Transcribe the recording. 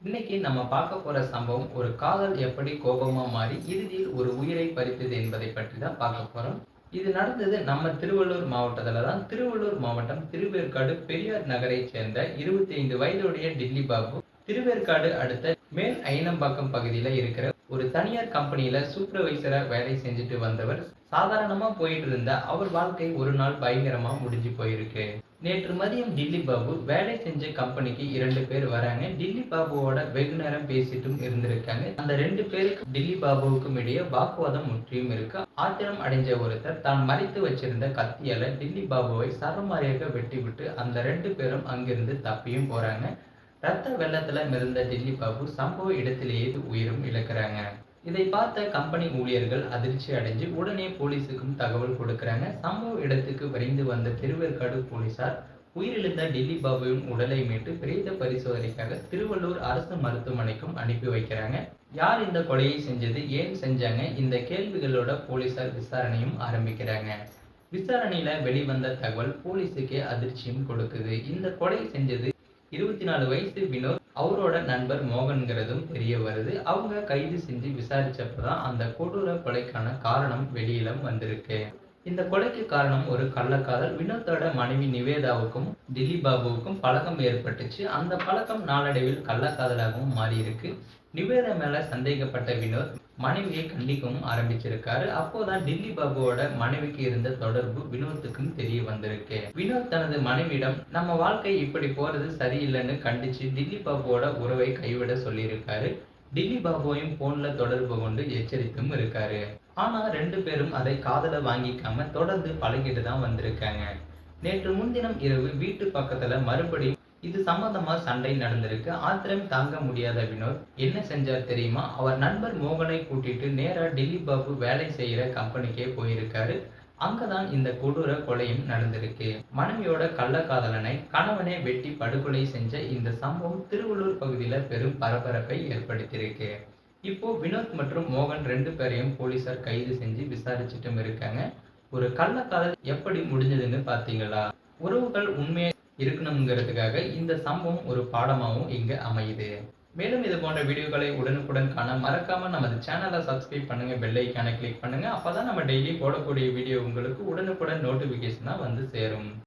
இன்னைக்கு நம்ம பார்க்க போற சம்பவம் ஒரு காதல் எப்படி கோபமா மாறி இறுதியில் ஒரு உயிரை பறித்தது என்பதை பற்றி தான் பார்க்க போறோம். இது நடந்தது நம்ம திருவள்ளூர் மாவட்டத்துல தான். திருவள்ளூர் மாவட்டம் திருவேற்காடு பெரியார் நகரை சேர்ந்த இருபத்தி ஐந்து வயதுடைய டில்லி பாபு திருவேற்காடு அடுத்த மேல் ஐனம்பாக்கம் பகுதியில இருக்கிற ஒரு தனியார் கம்பெனியில சூப்பர்வைசரா வேலை செஞ்சுட்டு வந்தவர் சாதாரணமா போயிட்டு இருந்த அவர் வாழ்க்கை ஒரு நாள் பயங்கரமா முடிஞ்சு போயிருக்கு. நேற்று மதியம் டில்லி பாபு வேலை செஞ்ச கம்பெனிக்கு இரண்டு பேர் வராங்க. டில்லி பாபுவோட வெகு நேரம் பேசிட்டும் இருந்திருக்காங்க. அந்த ரெண்டு பேருக்கு டில்லி பாபுவுக்கும் இடையே வாக்குவாதம் முற்றியும் இருக்கு. ஆத்திரம் அடைஞ்ச ஒருத்தர் தான் மறைத்து வச்சிருந்த கத்தியால டில்லி பாபுவை சரமாரியாக வெட்டி விட்டு அந்த ரெண்டு பேரும் அங்கிருந்து தப்பியும் போறாங்க. ரத்த வெள்ளத்துல மிதந்த டில்லி பாபு சம்பவ இடத்திலேயே உயிரும் இழக்கிறாங்க. இதை பார்த்த கம்பெனி ஊழியர்கள் அதிர்ச்சி அடைஞ்சு உடனே போலீஸுக்கும் தகவல் கொடுக்கறாங்க. சம்பவ இடத்துக்கு விரைந்து வந்த திருவேற்காடு போலீசார் உயிரிழந்த டில்லி பாபுவின் உடலை மீட்டு பிரேத பரிசோதனைக்காக திருவள்ளூர் அரசு மருத்துவமனைக்கும் அனுப்பி வைக்கிறாங்க. யார் இந்த கொலையை செஞ்சது ஏன் செஞ்சாங்க இந்த கேள்விகளோட போலீசார் விசாரணையும் ஆரம்பிக்கிறாங்க. விசாரணையில வெளிவந்த தகவல் போலீஸுக்கே அதிர்ச்சியும் கொடுக்குது. இந்த கொலை செஞ்சது இருபத்தி நாலு வயசு வினோத் அவரோட நண்பர் மோகன்கிறதும் தெரிய வருது. அவங்க கைது செஞ்சு விசாரிச்சப்பதான் அந்த கொடூர கொலைக்கான காரணம் வெளியில வந்திருக்கு. இந்த கொலைக்கு காரணம் ஒரு கள்ளக்காதல். வினோத்தோட மனைவி நிவேதாவுக்கும் தில்லி பாபுவுக்கும் பழக்கம் ஏற்பட்டுச்சு. அந்த பழக்கம் நாளடைவில் கள்ளக்காதலாகவும் மாறியிருக்கு. நிவேதா மேல சந்தேகப்பட்ட வினோத் மனைவியை கண்டிக்கவும் ஆரம்பிச்சிருக்காரு. அப்போதான் டில்லி பாபுவோட மனைவிக்கு இருந்த தொடர்பு வினோத்துக்கும் தெரிய வந்திருக்கு. வினோத் தனது மனைவியிடம் நம்ம வாழ்க்கை இப்படி போறது சரியில்லைன்னு கண்டிச்சு டில்லி பாபுவோட உறவை கைவிட சொல்லியிருக்காரு. டில்லி பாபுவையும் போன்ல தொடர்பு கொண்டு எச்சரித்தும் இருக்காரு. ஆனா ரெண்டு பேரும் அதை காதல வாங்கிக்காம தொடர்ந்து பழகிட்டு தான் வந்திருக்காங்க. நேற்று முன்தினம் இரவு வீட்டு பக்கத்துல மறுபடியும் இது சம்பந்தமா சண்டை நடந்திருக்கு. ஆத்திரம் தாங்க முடியாத வினோத் என்ன செஞ்சார் தெரியுமா? அவர் நண்பர் மோகனை கூட்டிட்டு நேரா டில்லி பாபு வேலை செய்யற கம்பெனிக்கே போயிருக்காரு. அங்கதான் இந்த கொடூர கொலையும் நடந்திருக்கு. மனைவியோட கள்ளக்காதலனை கணவனே வெட்டி படுகொலை செஞ்ச இந்த சம்பவம் திருவள்ளூர் பகுதியில பெரும் பரபரப்பை ஏற்படுத்தியிருக்கு. இப்போ வினோத் மற்றும் மோகன் ரெண்டு பேரையும் போலீசார் கைது செஞ்சு விசாரிச்சுட்டும் இருக்காங்க. ஒரு கள்ளக்காதல் எப்படி முடிஞ்சதுன்னு பாத்தீங்களா உறவுகள் உண்மையா இருக்கணுங்கிறதுக்காக இந்த சம்பவம் ஒரு பாடமாகவும் இங்க அமையுது. மேலும் இது போன்ற வீடியோக்களை உடனுக்குடன் காண மறக்காம நமது சேனலை சப்ஸ்கிரைப் பண்ணுங்க பெல்லைக்கான கிளிக் பண்ணுங்க. அப்பதான் நம்ம டெய்லி போடக்கூடிய வீடியோ உங்களுக்கு உடனுக்குடன் நோட்டிபிகேஷனா வந்து சேரும்.